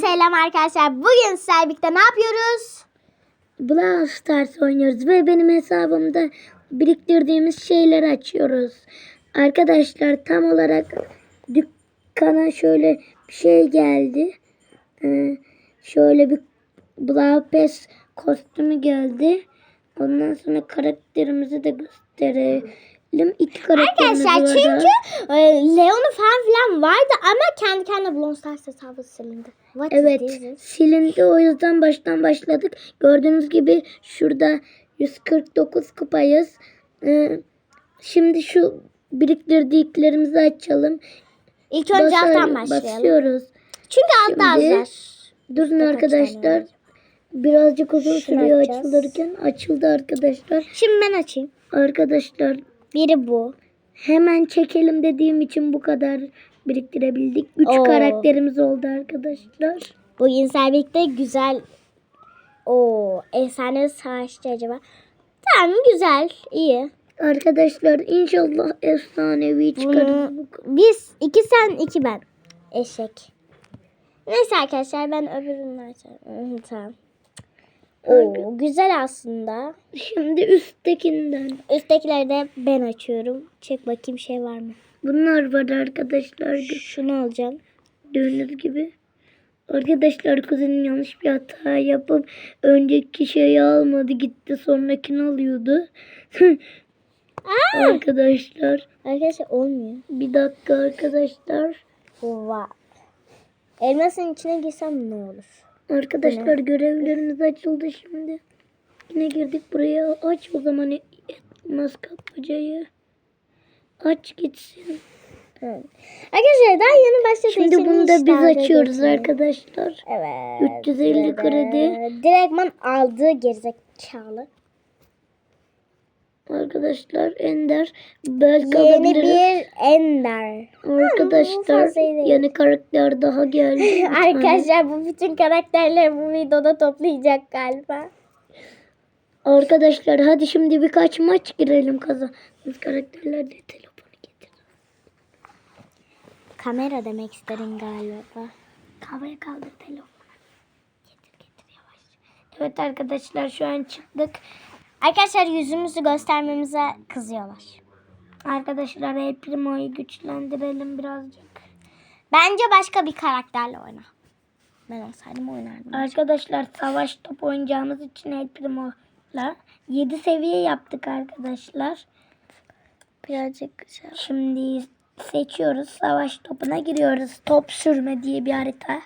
Selam arkadaşlar. Bugün sizlerle birlikte ne yapıyoruz? Brawl Stars oynuyoruz ve benim hesabımda biriktirdiğimiz şeyleri açıyoruz. Arkadaşlar tam olarak dükkana şöyle bir şey geldi. Ee, şöyle bir Brawl Pass kostümü geldi. Ondan sonra karakterimizi de gösterelim. İki karakterimiz Arkadaşlar çünkü e, Leon'u falan filan vardı ama kendi kendine Brawl Stars hesabı silindi. What Evet silindi o yüzden baştan başladık. Gördüğünüz gibi şurada 149 kupayız. Ee, şimdi şu biriktirdiklerimizi açalım. İlk önce Basar- alttan başlayalım. Basıyoruz. Çünkü altta az Şimdi- var. Durun Kaç arkadaşlar. Birazcık uzun Şunu sürüyor açacağız. açılırken. Açıldı arkadaşlar. Şimdi ben açayım. Arkadaşlar Biri bu. hemen çekelim dediğim için bu kadar biriktirebildik. 3 Oo. karakterimiz oldu arkadaşlar. Bugün birlikte güzel o efsane savaşçı acaba. Tamam güzel iyi. Arkadaşlar inşallah efsanevi çıkarız. Bunu biz iki sen iki ben. Eşek. Neyse arkadaşlar ben öbürünü açarım. Tamam. Oo güzel aslında. Şimdi üsttekinden. Üsttekileri de ben açıyorum. Çek bakayım şey var mı? Bunlar var arkadaşlar Şunu alacağım. gördüğünüz gibi. Arkadaşlar kuzenim yanlış bir hata yapıp önceki şeyi almadı gitti sonrakini alıyordu. arkadaşlar Arkadaşlar olmuyor. bir dakika arkadaşlar. Vay. Elmasın içine girsem ne olur? Arkadaşlar görevlerimiz açıldı şimdi. Yine girdik buraya. Aç o zaman etmez kapmacayı. Aç gitsin. Hı. Arkadaşlar daha yeni başladığı Şimdi için bunu da biz açıyoruz geçmeyin. arkadaşlar. Evet. 350 kredi. Direktman aldığı gerizekalı. Arkadaşlar Ender belki Yeni bir Ender. Arkadaşlar değil. yeni karakter daha geldi. Arkadaşlar bu bütün karakterleri bu videoda toplayacak galiba. Arkadaşlar hadi şimdi birkaç maç girelim kazandığımız karakterler de telefonu getir. Kamera demek istedim galiba. Kavaya kaldır telefonu. Getir getir yavaş. Evet arkadaşlar şu an çıktık. Arkadaşlar yüzümüzü göstermemize kızıyorlar. Arkadaşlar El Primo'yu güçlendirelim birazcık. Bence başka bir karakterle oyna. Ben olsaydım oynardım. Arkadaşlar savaş top oynayacağımız için El Primo'la 7 seviye yaptık arkadaşlar. Birazcık güzel. Şimdi seçiyoruz. Savaş topuna giriyoruz. Top sürme diye bir harita.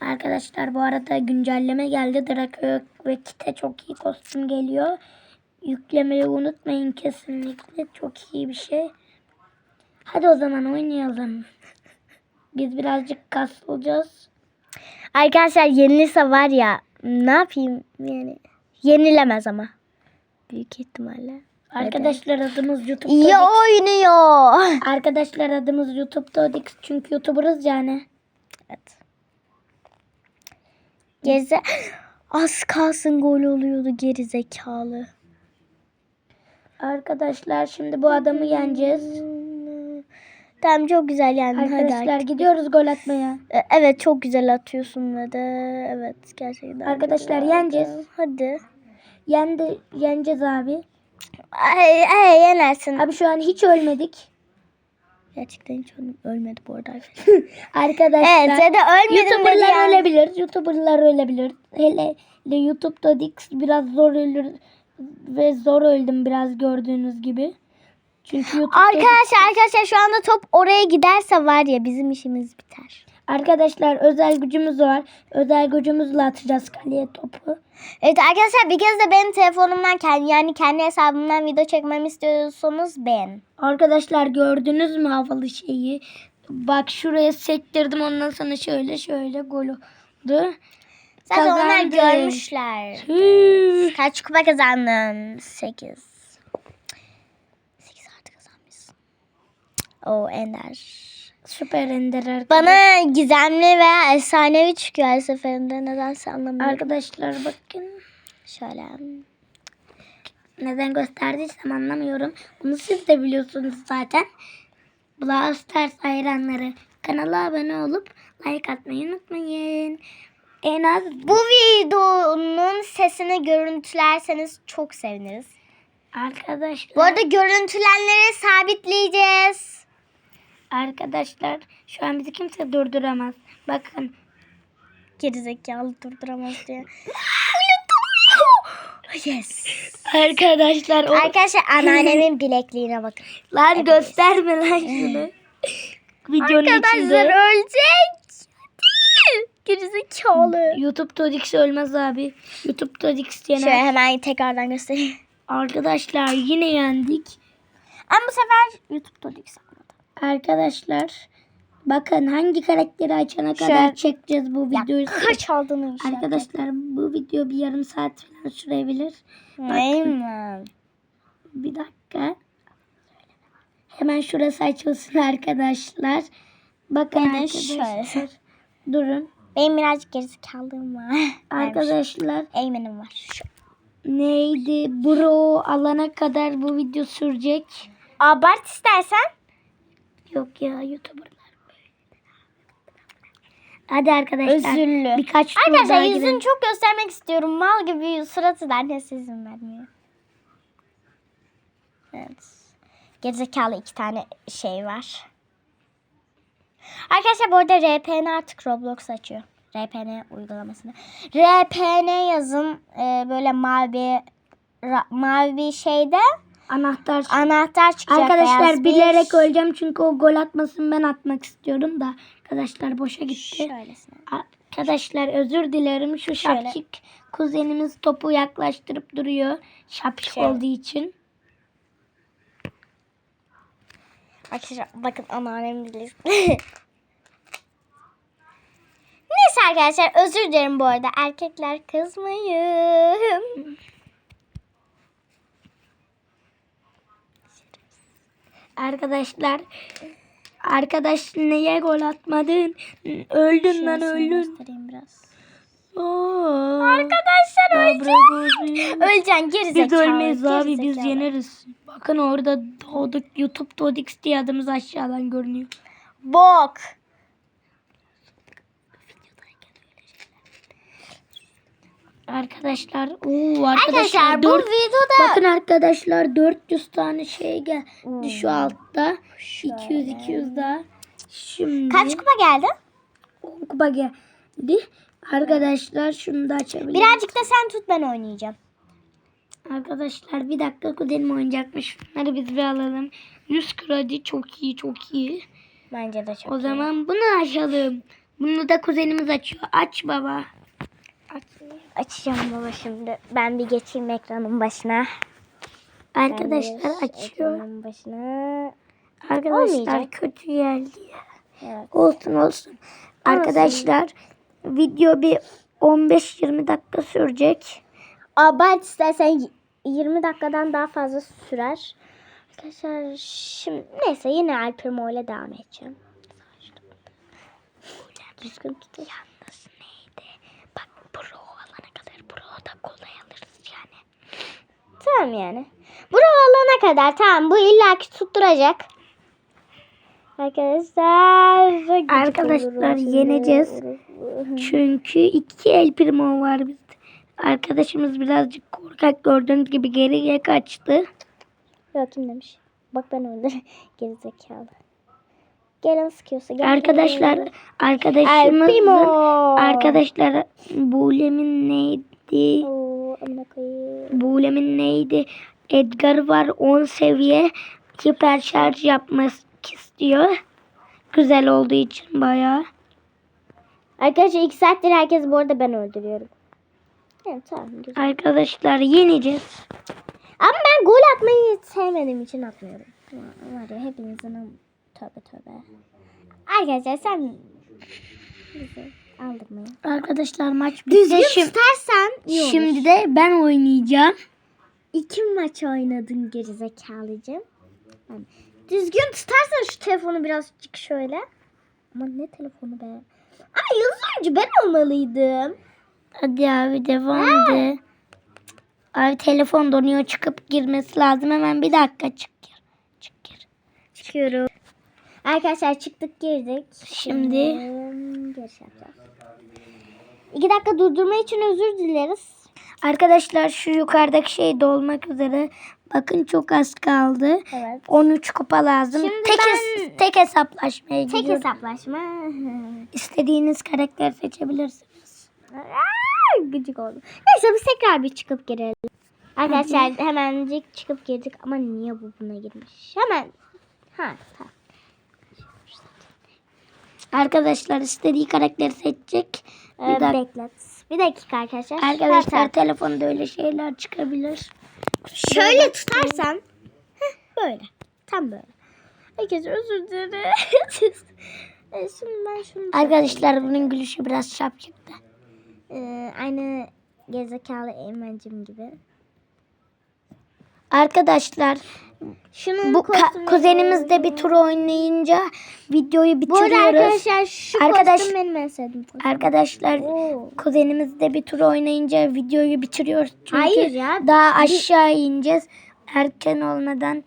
Arkadaşlar bu arada güncelleme geldi. Draco ve Kite çok iyi kostüm geliyor. Yüklemeyi unutmayın kesinlikle. Çok iyi bir şey. Hadi o zaman oynayalım. Biz birazcık kaslı olacağız. Arkadaşlar yenilirse var ya ne yapayım yani. Yenilemez ama. Büyük ihtimalle. Arkadaşlar adımız YouTube'da. İyi oynuyor. Arkadaşlar adımız YouTube'da Odix. Çünkü YouTuber'ız yani. Evet. Geze az kalsın gol oluyordu geri zekalı. Arkadaşlar şimdi bu adamı yeneceğiz. Tamam çok güzel yani. Hadi Arkadaşlar artık. gidiyoruz gol atmaya. E, Evet çok güzel atıyorsun ve de evet gerçekten. Arkadaşlar, güzel. yeneceğiz. Hadi. Yendi, yeneceğiz abi. Ay, ay yenersin. Abi şu an hiç ölmedik. Gerçekten hiç öl- ölmedi bu arada. arkadaşlar. Arkadaşlar. evet ölmedim dedi YouTuber'lar yani. ölebilir. YouTuber'lar ölebilir. Hele, hele YouTube'da Dix biraz zor ölür ve zor öldüm biraz gördüğünüz gibi. Çünkü YouTube'da Arkadaşlar arkadaşlar şu anda top oraya giderse var ya bizim işimiz biter. Arkadaşlar özel gücümüz var. Özel gücümüzle atacağız kaleye topu. Evet arkadaşlar bir kez de benim telefonumdan kendi yani kendi hesabımdan video çekmemi istiyorsanız ben. Arkadaşlar gördünüz mü havalı şeyi? Bak şuraya sektirdim ondan sonra şöyle şöyle gol oldu. Zaten onlar Kazandık. görmüşler. Kaç kupa kazandın? 8. 8 artı kazanmışsın. O Ender. Süper Ender arkadaşlar. Bana gizemli veya efsanevi çıkıyor her seferinde. Nedense anlamıyorum. Arkadaşlar bakın. Şöyle. Neden gösterdiysem anlamıyorum. Bunu siz de biliyorsunuz zaten. Brawl Stars hayranları kanala abone olup like atmayı unutmayın. En az Bu videonun sesini görüntülerseniz çok seviniriz. arkadaşlar. Bu arada görüntülenleri sabitleyeceğiz. Arkadaşlar şu an bizi kimse durduramaz. Bakın Gerizekalı durduramaz diye. yes. arkadaşlar o Arkadaşlar anneannemin bilekliğine bakın. lan gösterme lan şunu. Videonun Arkadaşlar içinde. ölecek. Gerizekalı. YouTube Todix ölmez abi. YouTube Todix Şöyle yener. hemen tekrardan göstereyim. Arkadaşlar yine yendik. Ama bu sefer YouTube'da yükselmedi. Arkadaşlar bakın hangi karakteri açana Şu kadar an- çekeceğiz bu videoyu. Kaç aldığını inşallah. Arkadaşlar bu video bir yarım saat falan sürebilir. Neyim? Bir dakika. Hemen şurası açılsın arkadaşlar. Bakın Ben de arkadaşlar. şöyle. Durun. Benim birazcık gerizekalığım var. Arkadaşlar Eğmenim var. Şu. neydi? Bro alana kadar bu video sürecek. Abart istersen. Yok ya YouTuber'lar böyle. Hadi arkadaşlar. Özürlü. Birkaç tur Arkadaşlar daha yüzünü girelim. çok göstermek istiyorum. Mal gibi suratı da annesi izin vermiyor. Evet. Gerizekalı iki tane şey var. Arkadaşlar bu arada RPN artık Roblox açıyor. RPN uygulamasını. RPN yazın e, böyle mavi ra- mavi şeyde Anahtar. anahtar çıkacak. Arkadaşlar beyaz bir- bilerek öleceğim çünkü o gol atmasın ben atmak istiyorum da. Arkadaşlar boşa gitti. Şöylesine. Arkadaşlar özür dilerim şu Şöyle. şapşik kuzenimiz topu yaklaştırıp duruyor. Şapşik Şöyle. olduğu için. Arkadaşlar bakın anneannem bilir. Neyse arkadaşlar özür dilerim bu arada. Erkekler kızmayın. Arkadaşlar Arkadaş neye gol atmadın? Öldün lan öldün. biraz. Oo. Arkadaşlar gözüm. Öleceksin gerizekalı. Biz ölmeyiz abi biz yeneriz. Bakın orada doğduk YouTube Dodix diye adımız aşağıdan görünüyor. Bok. Arkadaşlar oo arkadaşlar, Arkadaşlar bu dört- videoda bakın arkadaşlar 400 tane şey geldi şu altta. Şöyle. 200 200 daha. Şimdi kaç kupa geldi? 10 kupa geldi. Arkadaşlar şunu da açabilirim. Birazcık da sen tut ben oynayacağım. Arkadaşlar bir dakika kuzenim oynayacakmış. Bunları biz bir alalım. 100 kredi çok iyi çok iyi. Bence de çok O iyi. zaman bunu açalım. Bunu da kuzenimiz açıyor. Aç baba. Açacağım baba şimdi. Ben bir geçeyim ekranın başına. Ben Arkadaşlar bir açıyor. Ekranın başına. Arkadaşlar Olmayacak. kötü geldi. Evet. Olsun olsun. Arkadaşlar video bir 15-20 dakika sürecek. Abart istersen y- 20 dakikadan daha fazla sürer. Arkadaşlar şimdi neyse yine Alpermo ile devam edeceğim. Düzgün tutun. Yalnız neydi? Bak pro alana kadar pro da kolay alırız yani. Tamam yani. Bura olana kadar tamam bu illaki tutturacak. Arkadaşlar. Arkadaşlar, yeneceğiz. Çünkü iki el primo var bizde. Arkadaşımız birazcık korkak gördüğünüz gibi geriye kaçtı. Yok kim demiş? Bak ben öldür. Gerizekalı. Gelen sıkıyorsa gel. Arkadaşlar Primo. arkadaşlar Bulem'in neydi? Oo, koyayım. Bulem'in neydi? Edgar var 10 seviye hiper şarj yapmak istiyor. Güzel olduğu için bayağı. Arkadaşlar iki saattir herkes bu arada ben öldürüyorum. Evet tamam güzel. Arkadaşlar yeneceğiz. Ama ben gol atmayı sevmediğim için atmıyorum. Var ya hepinizin tövbe tövbe. Arkadaşlar sen bizi aldırmayın. Arkadaşlar maç bitti. Düzgün Şimdi, tutarsan iyi olur. şimdi de ben oynayacağım. İki maç oynadın gerizekalıcım. Düzgün tutarsan şu telefonu birazcık şöyle. Ama ne telefonu be? Ama yıldız oyuncu ben olmalıydım. Hadi abi devam de. Abi telefon donuyor çıkıp girmesi lazım. Hemen bir dakika çık gir. Çık gir. Çıkıyorum. Arkadaşlar çıktık girdik. Şimdi- giriş yapacağız. İki dakika durdurma için özür dileriz. Arkadaşlar şu yukarıdaki şey dolmak üzere. Bakın çok az kaldı. Evet. 13 kupa lazım. Şimdi tek, ben- hes- tek hesaplaşmaya Tek gidiyorum. hesaplaşma. İstediğiniz karakter seçebilirsiniz. Aa, Gıcık oldum. Neyse biz tekrar bir çıkıp girelim. Arkadaşlar hemencik çıkıp girdik ama niye bu buna girmiş? Hemen. Ha tamam. Arkadaşlar istediği karakteri seçecek. Ee, Bir dakika. beklet. Bir dakika arkadaşlar. Arkadaşlar telefonda öyle şeyler çıkabilir. şöyle tutarsan heh, böyle. Tam böyle. Herkese özür dilerim. Ee, Şimdi ben şunu Arkadaşlar bunun gülüşü biraz şap çıktı. Ee, aynı gerizekalı Eymen'cim gibi. Arkadaşlar Şunun bu ka- kuzenimizle bir tur oynayınca videoyu Bu arada bitiriyoruz. arkadaşlar şu Arkadaş- kostüm benim en sevdiğim kostüm. Arkadaşlar Oo. kuzenimizle bir tur oynayınca videoyu bitiriyoruz. Çünkü Hayır ya. daha aşağı ineceğiz. Erken olmadan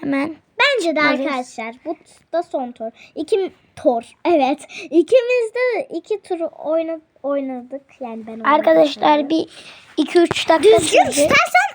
hemen. Bence de Evet. arkadaşlar bu da son tur. İki tur. Evet. İkimiz de iki tur oyna, oynadık. Yani ben oynadım. Arkadaşlar bir 2-3 dakika Düzgün tutarsan